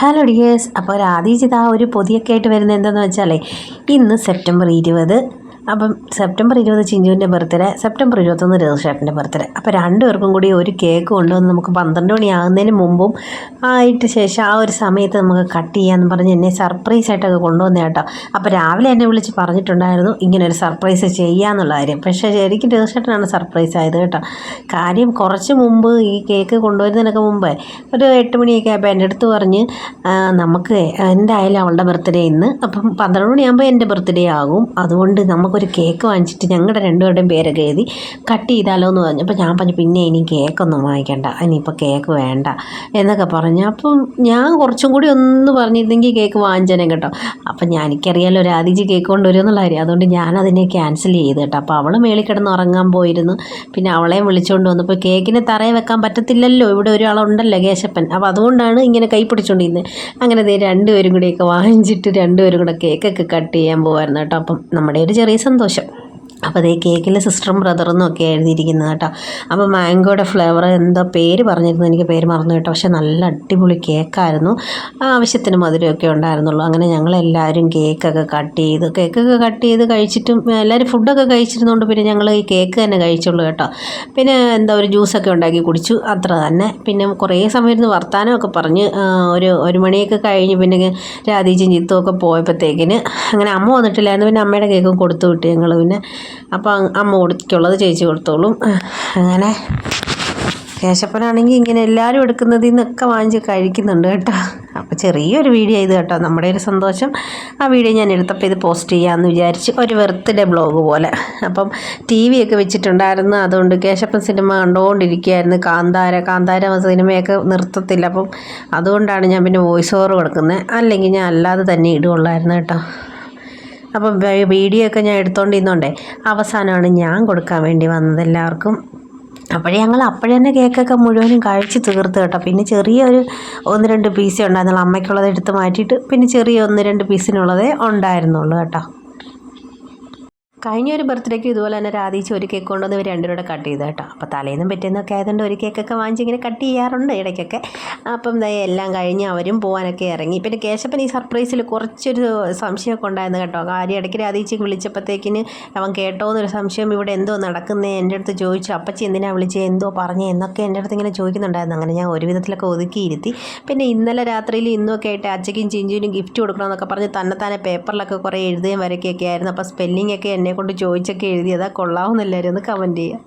Hello dears അപ്പോൾ രാധീജിത ഒരു പൊതിയൊക്കെ ആയിട്ട് വരുന്നത് എന്താണെന്ന് വെച്ചാലേ ഇന്ന് സെപ്റ്റംബർ ഇരുപത്. അപ്പം സെപ്റ്റംബർ ഇരുപത് ചിഞ്ചുവിന്റെ ബർത്ത്ഡേ സെപ്റ്റംബർ ഇരുപത്തൊന്ന് രജിഷേട്ടന്റെ ബർത്ത്ഡേ. അപ്പോൾ രണ്ടുപേർക്കും കൂടി ഒരു കേക്ക് കൊണ്ടുവന്ന് നമുക്ക് പന്ത്രണ്ട് മണിയാകുന്നതിന് മുമ്പും ആയിട്ട് ശേഷം ആ ഒരു സമയത്ത് നമുക്ക് കട്ട് ചെയ്യാമെന്ന് പറഞ്ഞ് എന്നെ സർപ്രൈസ് ആയിട്ടൊക്കെ കൊണ്ടുവന്ന കേട്ടോ. അപ്പോൾ രാവിലെ എന്നെ വിളിച്ച് പറഞ്ഞിട്ടുണ്ടായിരുന്നു ഇങ്ങനെ ഒരു സർപ്രൈസ് ചെയ്യാമെന്നുള്ള കാര്യം. പക്ഷേ ശരിക്കും രജിഷേട്ടനാണ് സർപ്രൈസ് ആയത് കേട്ടോ. കാര്യം കുറച്ച് മുമ്പ് ഈ കേക്ക് കൊണ്ടുവരുന്നതിനൊക്കെ മുമ്പേ ഒരു എട്ട് മണിയൊക്കെ ആയപ്പോൾ എന്റെ അടുത്ത് പറഞ്ഞ് നമുക്ക് എന്തായാലും അവളുടെ ബർത്ത്ഡേ ഇന്ന്. അപ്പം പന്ത്രണ്ട് മണിയാകുമ്പോൾ എന്റെ ബർത്ത്ഡേ ആകും. അതുകൊണ്ട് നമുക്കൊരു കേക്ക് വാങ്ങിച്ചിട്ട് ഞങ്ങളുടെ രണ്ടുപേരുടെയും പേരൊക്കെ എഴുതി കട്ട് ചെയ്താലോ എന്ന് പറഞ്ഞു. അപ്പോൾ ഞാൻ പറഞ്ഞു പിന്നെ ഇനി കേക്കൊന്നും വാങ്ങിക്കണ്ട. ഇനിയിപ്പോൾ കേക്ക് വേണ്ട. എന്നൊക്കെ പറഞ്ഞു. അപ്പം ഞാൻ കുറച്ചും കൂടി ഒന്ന് പറഞ്ഞിരുന്നെങ്കിൽ കേക്ക് വാങ്ങിച്ചേനെ കേട്ടോ. അപ്പം ഞാൻ എനിക്കറിയാലോ രാധിജി കേക്ക് കൊണ്ടുവരും എന്നുള്ള കാര്യം. അതുകൊണ്ട് ഞാൻ അതിനെ ക്യാൻസൽ ചെയ്ത് കേട്ടോ. അപ്പോൾ അവൾ മേളിൽ കിടന്ന് ഉറങ്ങാൻ പോയിരുന്നു. പിന്നെ അവളെയും വിളിച്ചുകൊണ്ട് വന്നപ്പോൾ കേക്കിന് തറയെ വെക്കാൻ പറ്റത്തില്ലല്ലോ. ഇവിടെ ഒരാളുണ്ടല്ലോ കേശപ്പൻ. അപ്പോൾ അതുകൊണ്ടാണ് ഇങ്ങനെ കൈ പിടിച്ചുകൊണ്ടിരുന്നത് അങ്ങനെ ദേ രണ്ടുപേരും കൂടിയൊക്കെ വാങ്ങിച്ചിട്ട് രണ്ടുപേരും കൂടെ കേക്കൊക്കെ കട്ട് ചെയ്യാൻ പോകുമായിരുന്നു കേട്ടോ. അപ്പം നമ്മുടെ ഒരു ചെറിയ സന്തോഷം. അപ്പോൾ അതേ കേക്കിൽ സിസ്റ്ററും ബ്രദറും ഒക്കെ എഴുതിയിരിക്കുന്നത് കേട്ടോ. അപ്പോൾ മാംഗോയുടെ ഫ്ലേവർ എന്തോ പേര് പറഞ്ഞിരുന്നു. എനിക്ക് പേര് മറന്നു കേട്ടോ. പക്ഷേ നല്ല അടിപൊളി കേക്കായിരുന്നു. ആവശ്യത്തിന് മധുരമൊക്കെ ഉണ്ടായിരുന്നുള്ളൂ. അങ്ങനെ ഞങ്ങളെല്ലാവരും കേക്കൊക്കെ കട്ട് ചെയ്ത് കേക്കൊക്കെ കട്ട് ചെയ്ത് കഴിച്ചിട്ടും എല്ലാവരും ഫുഡൊക്കെ കഴിച്ചിരുന്നുകൊണ്ട് പിന്നെ ഞങ്ങൾ ഈ കേക്ക് തന്നെ കഴിച്ചുള്ളൂ കേട്ടോ. പിന്നെ എന്താ ഒരു ജ്യൂസൊക്കെ ഉണ്ടാക്കി കുടിച്ചു. അത്ര തന്നെ. പിന്നെ കുറേ സമയം ഇരുന്ന് വർത്താനമൊക്കെ പറഞ്ഞ് ഒരു ഒരു മണിയൊക്കെ കഴിഞ്ഞ് പിന്നെ രാധീച്ചും ചിത്തുമൊക്കെ പോയപ്പോഴത്തേക്കിന് അങ്ങനെ അമ്മ വന്നിട്ടില്ലായിരുന്നു. പിന്നെ അമ്മയുടെ കേക്കും കൊടുത്തു വിട്ടു ഞങ്ങൾ പിന്നെ. അപ്പോൾ അമ്മ കൊടുക്കുള്ളത് ചേച്ചി കൊടുത്തോളും. അങ്ങനെ കേശപ്പനാണെങ്കിൽ ഇങ്ങനെ എല്ലാവരും എടുക്കുന്നതിൽ നിന്നൊക്കെ വാങ്ങിച്ച് കഴിക്കുന്നുണ്ട് കേട്ടോ. അപ്പോൾ ചെറിയൊരു വീഡിയോ ചെയ്ത് കേട്ടോ. നമ്മുടെ ഒരു സന്തോഷം. ആ വീഡിയോ ഞാൻ എടുത്തപ്പോൾ ഇത് പോസ്റ്റ് ചെയ്യാമെന്ന് വിചാരിച്ച് ഒരു ബർത്ത്ഡേ ബ്ലോഗ് പോലെ. അപ്പം ടി വി ഒക്കെ വെച്ചിട്ടുണ്ടായിരുന്നു. അതുകൊണ്ട് കേശപ്പൻ സിനിമ കണ്ടുകൊണ്ടിരിക്കുകയായിരുന്നു കാന്താര കാന്താര സിനിമയൊക്കെ നിർത്തത്തില്ല. അപ്പം അതുകൊണ്ടാണ് ഞാൻ പിന്നെ വോയിസ് ഓവർ കൊടുക്കുന്നത്. അല്ലെങ്കിൽ ഞാൻ അല്ലാതെ തന്നെ ഇടുകയുള്ളായിരുന്നു കേട്ടോ. അപ്പം വീഡിയോ ഒക്കെ ഞാൻ എടുത്തോണ്ടിരുന്നോണ്ടേ അവസാനമാണ് ഞാൻ കൊടുക്കാൻ വേണ്ടി വന്നത് എല്ലാവർക്കും. അപ്പോഴേ ഞങ്ങൾ അപ്പോഴേ തന്നെ കേക്കൊക്കെ മുഴുവനും കഴിച്ച് തീർത്ത് കേട്ടോ. പിന്നെ ചെറിയൊരു ഒന്ന് രണ്ട് പീസേ ഉണ്ടായിരുന്നുള്ളൂ. അമ്മയ്ക്കുള്ളത് എടുത്ത് മാറ്റിയിട്ട് പിന്നെ ചെറിയ ഒന്ന് രണ്ട് പീസിനുള്ളതേ ഉണ്ടായിരുന്നുള്ളൂ കേട്ടോ. കഴിഞ്ഞ ഒരു ബർത്ത്ഡേക്ക് ഇതുപോലെ തന്നെ രാധീച്ച് ഒരു കേക്ക് കൊണ്ടുവന്ന് ഇവർ രണ്ടുപേരുടെ കട്ട് ചെയ്ത് കേട്ടോ. അപ്പോൾ തലേന്നും പറ്റുന്നൊക്കെ ആയതുകൊണ്ട് ഒരു കേക്കൊക്കെ വാങ്ങിച്ച് ഇങ്ങനെ കട്ട് ചെയ്യാറുണ്ട് ഇടയ്ക്കൊക്കെ. അപ്പം എല്ലാം കഴിഞ്ഞ് അവരും പോകാനൊക്കെ ഇറങ്ങി. പിന്നെ കേശപ്പൻ ഈ സർപ്രൈസിൽ കുറച്ചൊരു സംശയമൊക്കെ ഉണ്ടായിരുന്നു കേട്ടോ. കാര്യം ഇടയ്ക്ക് രാധീച്ചയ്ക്ക് വിളിച്ചപ്പോഴത്തേക്കിന് അവൻ കേട്ടോ എന്നൊരു സംശയം ഇവിടെ എന്തോ നടക്കുന്നേ? എന്റെ അടുത്ത് ചോദിച്ചു. അപ്പച്ചി എന്തിനാണ് വിളിച്ചത് എന്തോ പറഞ്ഞു? എന്നൊക്കെ എന്റെ അടുത്ത് ഇങ്ങനെ ചോദിക്കുന്നുണ്ടായിരുന്നു. അങ്ങനെ ഞാൻ ഒരു വിധത്തിലൊക്കെ ഒതുക്കിയിരുത്തി പിന്നെ ഇന്നലെ രാത്രിയിൽ ഇന്നൊക്കെ ആയിട്ട് അച്ചയ്ക്കും ചിഞ്ചുവിനും ഗിഫ്റ്റ് കൊടുക്കണമെന്നൊക്കെ പറഞ്ഞ് തന്നെത്താനെ പേപ്പറിലൊക്കെ കുറേ എഴുതുകയും വരയ്ക്കുകയൊക്കെ ആയിരുന്നു. അപ്പോൾ സ്പെല്ലിംഗ് ഒക്കെ എന്നെ കൊണ്ട് ചോദിച്ചൊക്കെ എഴുതിയതാ കൊള്ളാവുന്നെല്ലാവരും എന്ന് കമന്റ് ചെയ്യുക